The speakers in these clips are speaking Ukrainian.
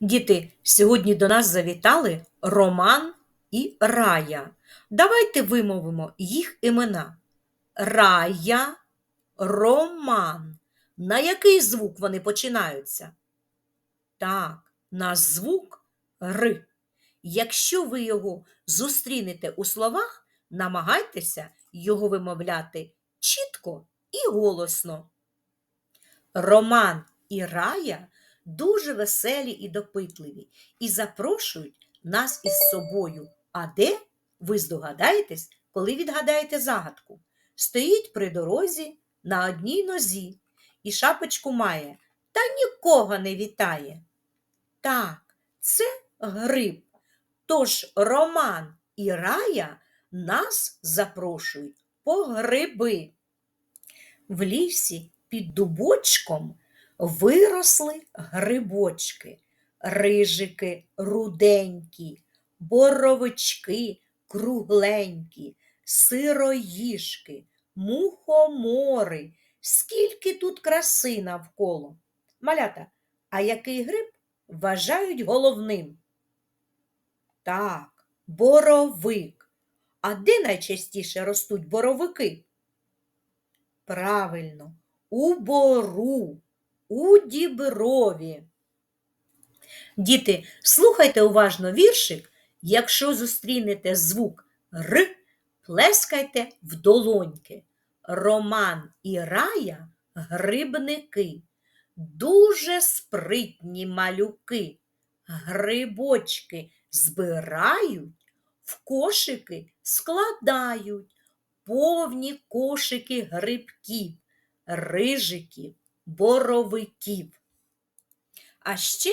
Діти, сьогодні до нас завітали Роман і Рая. Давайте вимовимо їх імена. Рая, Роман. На який звук вони починаються? Так, на звук Р. Якщо ви його зустрінете у словах, намагайтеся його вимовляти чітко і голосно. Роман і Рая дуже веселі і допитливі і запрошують нас із собою. А де? Ви здогадаєтесь, коли відгадаєте загадку. Стоїть при дорозі на одній нозі і шапочку має, та нікого не вітає. Так, це гриб. Тож Роман і Рая нас запрошують по гриби. В лісі під дубочком виросли грибочки, рижики руденькі, боровички кругленькі, сироїшки, мухомори. Скільки тут краси навколо. Малята, а який гриб вважають головним? Так, боровик. А де найчастіше ростуть боровики? Правильно, у бору, у діброві. Діти, слухайте уважно віршик. Якщо зустрінете звук Р, плескайте в долоньки. Роман і Рая грибники, дуже спритні малюки. Грибочки збирають, в кошики складають, повні кошики грибків, рижиків, боровиків. А ще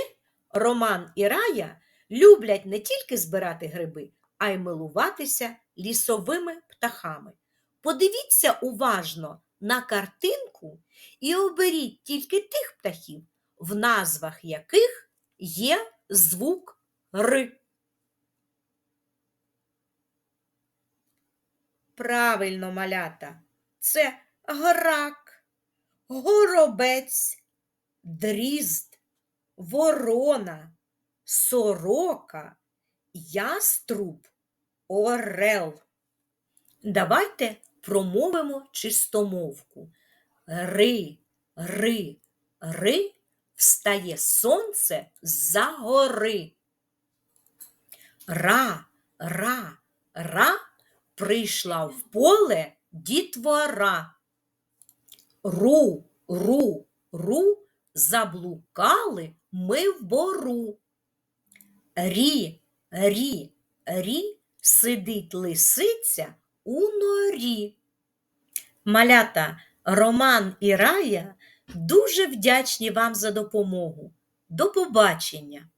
Роман і Рая люблять не тільки збирати гриби, а й милуватися лісовими птахами. Подивіться уважно на картинку і оберіть тільки тих птахів, в назвах яких є звук Р. Правильно, малята, це грак, горобець, дрізд, ворона, сорока, яструб, орел. Давайте промовимо чистомовку. Ри, ри, ри, встає сонце за гори. Ра, ра, ра, прийшла в поле дітвора. Ру, ру, ру, заблукали ми в бору. Рі, рі, рі, сидить лисиця у норі. Малята Роман і Рая дуже вдячні вам за допомогу. До побачення!